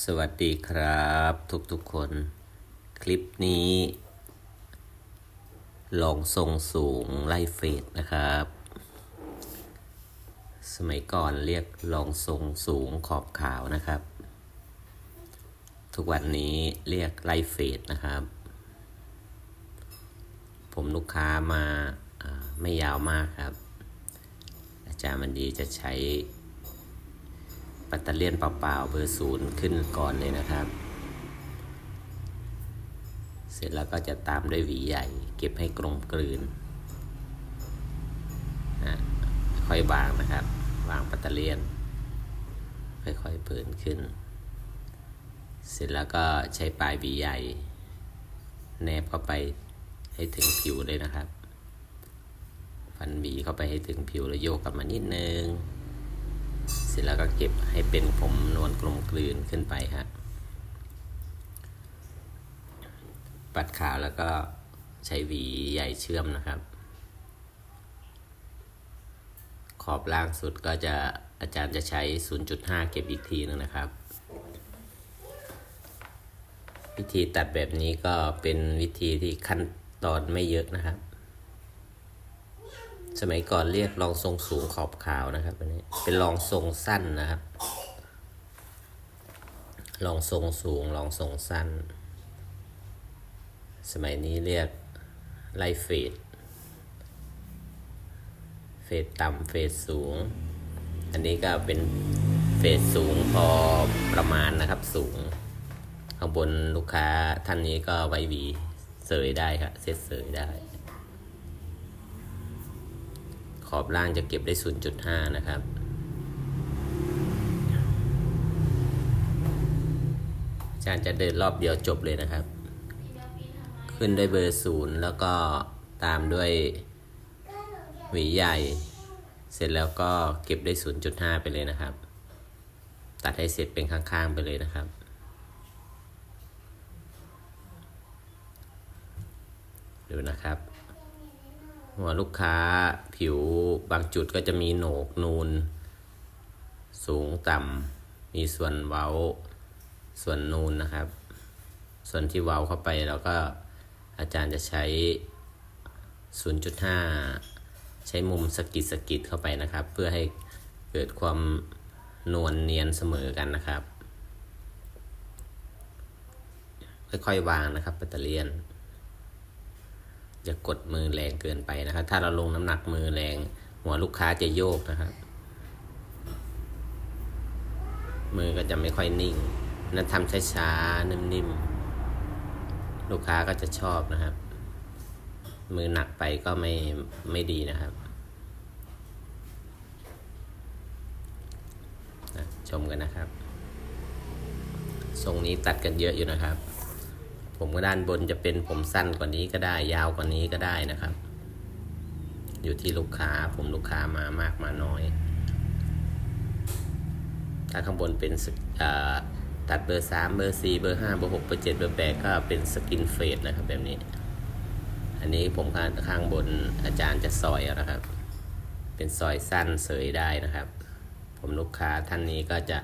สวัสดีครับทุกๆคน คลิปนี้ ลองทรงสูงไล่เฟดนะครับ สมัยก่อนเรียกลองทรงสูงขอบขาวนะครับ ทุกวันนี้เรียกไล่เฟดนะครับ ผมลูกค้ามาอ่าไม่ยาวมากครับ อาจารย์มันดีจะใช้ ปัตเตอร์เลียนเปล่าๆเบอร์ศูนย์ขึ้นก่อนเลยนะครับ เสร็จแล้วก็จะตามด้วยหวีใหญ่ เก็บให้กลมกลืนนะค่อยวางนะครับ วางปัตเตอร์เลียน ค่อยๆเปิดขึ้น เสร็จแล้วก็ใช้ปลายหวีใหญ่ แนบเข้าไปให้ถึงผิวเลยนะครับ ฟันหวีเข้าไปให้ถึงผิวแล้วโยกกลับมานิดนึง เสร็จแล้วก็เก็บให้เป็นผมนวลกลมกลืนขึ้นไปฮะ ปัดขาวแล้วก็ใช้หวีใหญ่เชื่อมนะครับ ขอบล่างสุดก็จะอาจารย์จะใช้ 0.5 เก็บอีกทีนึงนะครับวิธีตัดแบบนี้ก็เป็นวิธีที่ขั้นตอนไม่เยอะนะครับ สมัยก่อนเรียกรองทรงสูงขอบขาวนะครับอันนี้เป็นรองทรงสั้นนะครับรองทรงสูงรองทรงสั้น สมัยนี้เรียกไล่เฟดเฟดต่ำเฟดสูง อันนี้ก็เป็นเฟดสูงพอประมาณนะครับสูง ข้างบนลูกค้าท่านนี้ก็ไว้วีเสยได้ครับเซตเสยได้ อบล่างจะเก็บได้ 0.5 นะครับ อาจารย์จะเดินรอบเดียวจบเลยนะครับ ขึ้นด้วยเบอร์ศูนย์แล้วก็ตามด้วยหวีใหญ่ เสร็จแล้วก็เก็บได้ 0.5 ไปเลยนะครับ ตัดให้เสร็จเป็นข้างๆไปเลยนะครับดูนะครับ หัวลูกค้าผิวบางจุดก็จะมีโหนกนูน สูงต่ำมีส่วนเว้าส่วนนูนนะครับ ส่วนที่เว้าเข้าไปเราก็อาจารย์จะใช้ 0.5 ใช้มุมสกิดสกิดเข้าไปนะครับ เพื่อให้เกิดความนวลเนียนเสมอกันนะครับ ค่อยๆวางนะครับปัตเตอร์ อย่ากดมือแรงเกินไปนะครับ ถ้าเราลงน้ำหนักมือแรง หัวลูกค้าจะโยกนะครับ มือก็จะไม่ค่อยนิ่ง นั้นทำช้าๆนิ่มๆ ลูกค้าก็จะชอบนะครับ มือหนักไปก็ไม่ไม่ดีนะครับชมกันนะครับ ทรงนี้ตัดกันเยอะอยู่นะครับ ผมก็ด้านบนจะเป็นผมสั้นกว่านี้ก็ได้ ยาวกว่านี้ก็ได้นะครับ อยู่ที่ลูกค้าผมลูกค้ามามากมาน้อย ถ้าข้างบนเป็นตัดเบอร์สามเบอร์สี่เบอร์ห้าเบอร์หกเบอร์เจ็ดเบอร์แปดก็เป็นสกินเฟดนะครับแบบนี้ อันนี้ผมข้างข้างบนอาจารย์จะซอยนะครับ เป็นซอยสั้นเสยได้นะครับ ผมลูกค้าท่านนี้ก็จะ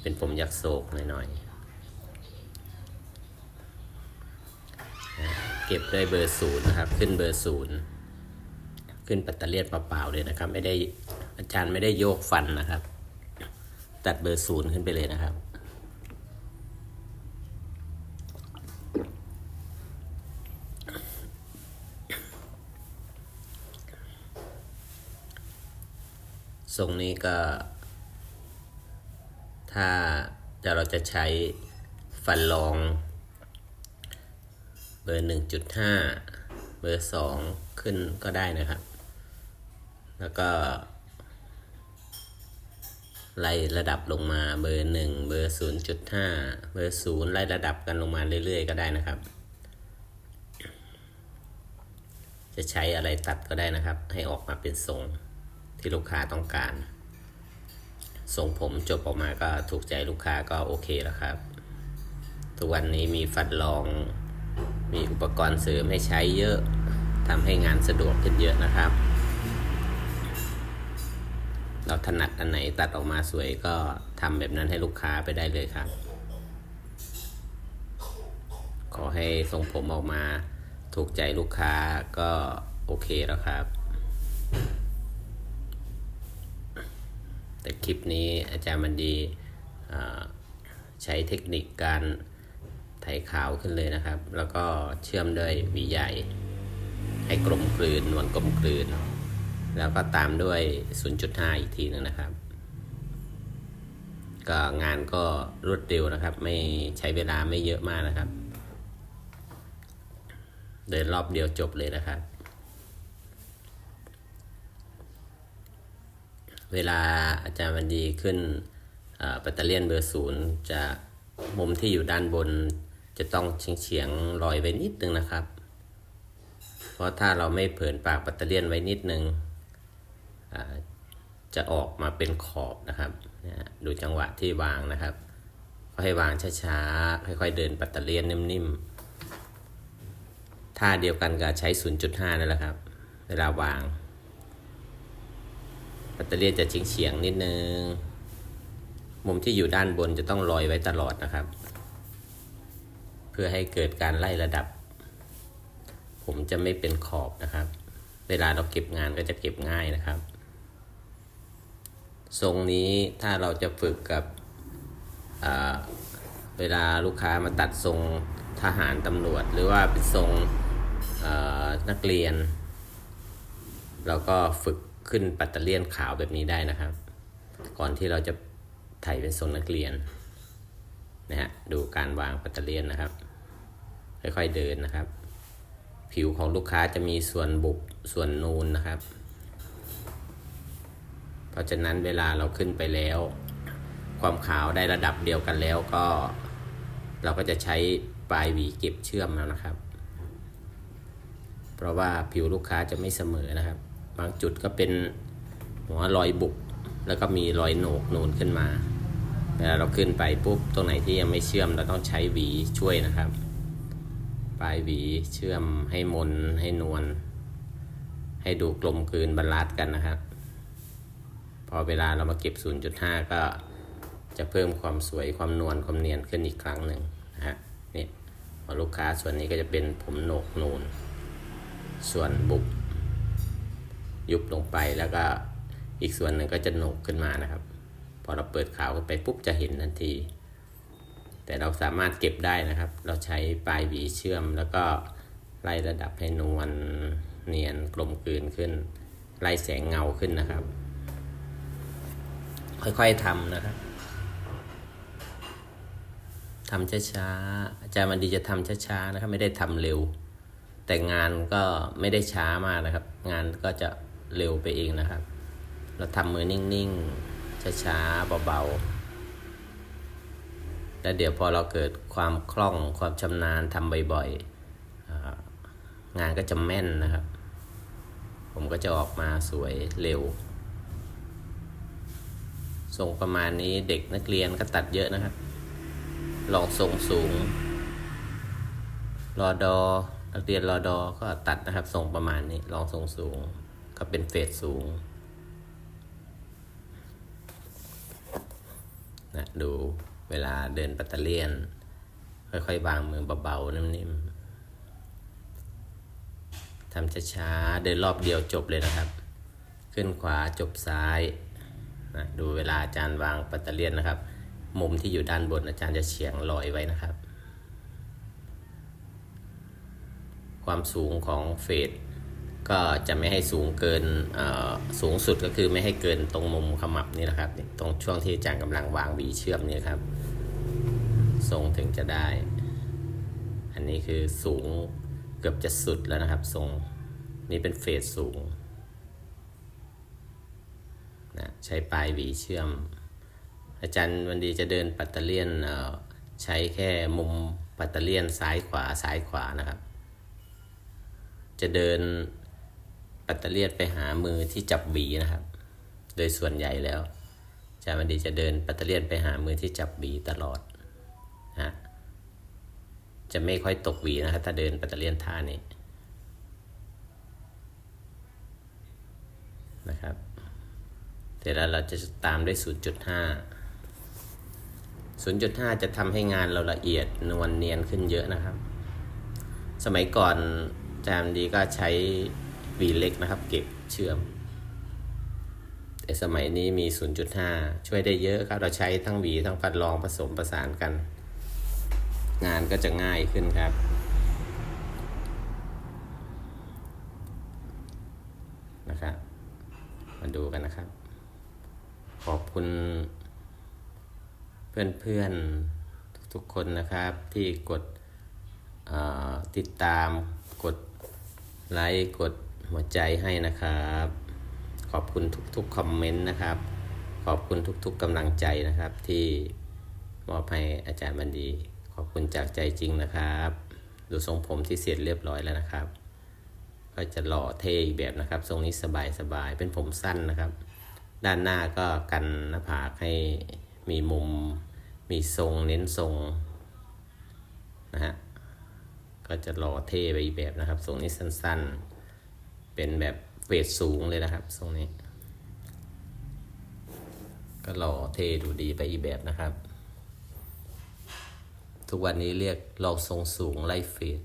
เป็นผมยักโศกหน่อยๆ เก็บด้วยเบอร์ศูนย์นะครับ ขึ้นเบอร์ศูนย์ขึ้นปัตตเลียนเปล่าๆเลยนะครับ ไม่ได้อาจารย์ไม่ได้โยกฟันนะครับ ตัดเบอร์ศูนย์ขึ้นไปเลยนะครับ ทรงนี้ก็ ถ้าจะเราจะใช้ฟันรอง เบอร์หนึ่งจุดห้าเบอร์สองขึ้นก็ได้นะครับ แล้วก็ไล่ระดับลงมาเบอร์หนึ่งเบอร์ศูนย์จุดห้าเบอร์ศูนย์ไล่ระดับกันลงมาเรื่อยๆ ก็ได้นะครับ จะใช้อะไรตัดก็ได้นะครับ ให้ออกมาเป็นทรงที่ลูกค้าต้องการทรงผมจบออกมาก็ถูกใจลูกค้าก็โอเคแล้วครับ ทุกวันนี้มีฟันรอง มีอุปกรณ์เสริมให้ใช้เยอะทำให้งานสะดวกขึ้นเยอะนะครับ เราถนัดอันไหนตัดออกมาสวยก็ทำแบบนั้นให้ลูกค้าไปได้เลยครับ ขอให้ทรงผมออกมาถูกใจลูกค้าก็โอเคแล้วครับ แต่คลิปนี้อาจารย์มันดีใช้เทคนิคการ ไถขาวขึ้นเลยนะครับ แล้วก็เชื่อมด้วยหวีใหญ่ ให้กลมกลืนนวลกลมกลืน แล้วก็ตามด้วย 0.5 อีกทีหนึงนะครับ ก็งานก็รวดเร็วนะครับ ไม่ใช้เวลาไม่เยอะมากนะครับ เดินรอบเดียวจบเลยนะครับ เวลาอาจารย์วันดีขึ้นเอ่อปัตเตอร์เลียนเบอร์ศูนย์จะมุมที่อยู่ด้านบน จะต้องเฉียงเฉียงๆลอยไว้นิดนึงนะครับ เพราะถ้าเราไม่เผินปากปัตเตอร์เลียนไว้นิดนึงอ่าจะออกมาเป็นขอบนะครับดูจังหวะที่วางนะครับก็ให้วางช้าๆ ค่อยๆ เดินปัตเตอร์เลียนนิ่มๆท่าเดียวกันกับใช้ 0.5 นั่นแหละครับ เวลาวาง ปัตเตอร์เลียนจะเฉียงเฉียงๆนิดนึง มุมที่อยู่ด้านบนจะต้องลอยไว้ตลอดนะครับ เพื่อให้เกิดการไล่ระดับ ผมจะไม่เป็นขอบนะครับ เวลาเราเก็บงานก็จะเก็บง่ายนะครับ ทรงนี้ถ้าเราจะฝึกกับเวลาลูกค้ามาตัดทรงทหารตำรวจ หรือว่าเป็นทรงนักเรียน เราก็ฝึกขึ้นปัตเตอร์เลียนขาวแบบนี้ได้นะครับ ก่อนที่เราจะไถเป็นทรงนักเรียนนะฮะดูการวางปัตเตอร์เลียนนะครับ ค่อยๆเดินนะครับ ผิวของลูกค้าจะมีส่วนบุบส่วนนูนนะครับ เพราะฉะนั้นเวลาเราขึ้นไปแล้ว ความขาวได้ระดับเดียวกันแล้วก็ เราก็จะใช้ปลายหวีเก็บเชื่อมแล้วนะครับ เพราะว่าผิวลูกค้าจะไม่เสมอนะครับ บางจุดก็เป็นหัวรอยบุบแล้วก็มีรอยโหนกนูนขึ้นมาเวลาเราขึ้นไปปุ๊บตรงไหนที่ยังไม่เชื่อมเราต้องใช้หวีช่วยนะครับ ปลายหวี เชื่อมให้มนให้นวลให้ดูกลมกลืนบรรลัดกันนะครับ พอเวลาเรามาเก็บ 0.5 ก็จะเพิ่มความสวยความนวลความเนียนขึ้นอีกครั้งหนึ่งนะฮะนี่พอลูกค้าส่วนนี้ก็จะเป็นผมโหนกนูน ส่วนบุบยุบลงไปแล้วก็อีกส่วนหนึ่งก็จะโหนกขึ้นมานะครับ พอเราเปิดขาวขึ้นไปปุ๊บจะเห็นทันที แต่เราสามารถเก็บได้นะครับ เราใช้ปลายหวีเชื่อม แล้วก็ไล่ระดับให้นวลเนียนกลมกลืนขึ้น ไล่แสงเงาขึ้นนะครับ ค่อยๆทำนะครับทำช้าๆอาจารย์มันดีจะทำช้าๆนะครับ ไม่ได้ทำเร็ว แต่งานก็ไม่ได้ช้ามากนะครับ งานก็จะเร็วไปเองนะครับ เราทำมือนิ่งๆช้าๆเบาๆ แล้วเดี๋ยวพอเราเกิดความคล่องความชำนาญทำบ่อยๆองานก็จะแม่นนะครับ ผมก็จะออกมาสวยเร็วทรงประมาณนี้เด็กนักเรียนก็ตัดเยอะนะครับ ลองทรงสูงรอดอนักเรียนรอดอก็ตัดนะครับทรงประมาณนี้ลองทรงสูง ก็เป็นเฟสสูงนะดู เวลาเดินปัตเตอร์เลียน ค่อยๆวางมือเบาๆนิ่มๆทำช้าๆเดินรอบเดียวจบเลยนะครับ ขึ้นขวาจบซ้ายนะดูเวลาอาจารย์วางปัตเตอร์เลียนนะครับ มุมที่อยู่ด้านบนอาจารย์จะเฉียงลอยไว้นะครับ ความสูงของเฟด ก็จะไม่ให้สูงเกินสูงสุดก็คือไม่ให้เกินตรงมุมขมับนี่นะครับ ตรงช่วงที่อาจารย์กำลังวางหวีเชื่อมนี่ครับทรงถึงจะได้ อันนี้คือสูงเกือบจะสุดแล้วนะครับทรงนี่เป็นเฟสสูงนะใช้ปลายหวีเชื่อม อาจารย์วันดีจะเดินปัตเตอร์เลียนใช้แค่มุมปัตเตอร์เลียนซ้ายขวาซ้ายขวานะครับ จะเดิน ปัตเตอร์เลียนไปหามือที่จับหวีนะครับ โดยส่วนใหญ่แล้วจารย์วันดีจะเดินปัตเตอร์เลียนไปหามือที่จับหวีตลอดนะจะไม่ค่อยตกหวีนะครับถ้าเดินปัตเตอร์เลียนท่านี้นะครับเสร็จแล้วเราจะตามด้วย 0.5 0.5 จะทำให้งานเราละเอียดนวลเนียนขึ้นเยอะนะครับ สมัยก่อนจารย์ดีก็ใช้ หวีเล็กนะครับ เก็บเชื่อม แต่สมัยนี้มี 0.5 ช่วยได้เยอะครับ เราใช้ทั้งหวีทั้งพัดลองผสมประสานกัน งานก็จะง่ายขึ้นครับนะครับ มาดูกันนะครับ ขอบคุณ เพื่อนๆ ทุกๆคนนะครับที่กดติดตามกดไลค์กด หัวใจให้นะครับ ขอบคุณทุกๆคอมเมนต์นะครับ ขอบคุณทุกๆกำลังใจนะครับ ที่มอบให้อาจารย์บันดี ขอบคุณจากใจจริงนะครับ ดูทรงผมที่เสร็จเรียบร้อยแล้วนะครับ ก็จะหล่อเท่อีกแบบนะครับ ทรงนี้สบายสบายเป็นผมสั้นนะครับ ด้านหน้าก็กันหน้าผากให้มีมุม มีทรงเน้นทรงนะฮะก็จะหล่อเท่ไปอีกแบบนะครับทรงนี้สั้นๆ เป็นแบบเวทสูงเลยนะครับทรงนี้ ก็หล่อเท่ดูดีไปอีกแบบนะครับ ทุกวันนี้เรียกหลอกทรงสูงไล่เฟด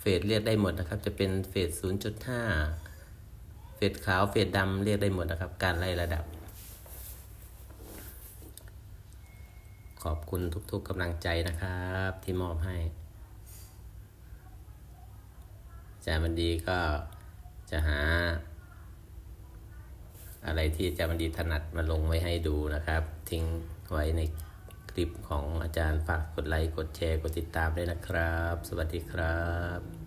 เฟดเรียกได้หมดนะครับ จะเป็นเฟด0.5 เฟดขาวเฟดดำเรียกได้หมดนะครับ การไล่ระดับ ขอบคุณทุกๆกำลังใจนะครับ ที่มอบให้ อาจารย์บันดีก็จะหา อะไรที่อาจารย์บันดีถนัดมาลงไว้ให้ดูนะครับ ทิ้งไว้ในคลิปของอาจารย์ฝากกดไลค์ กดแชร์ กดติดตามด้วยนะครับ สวัสดีครับ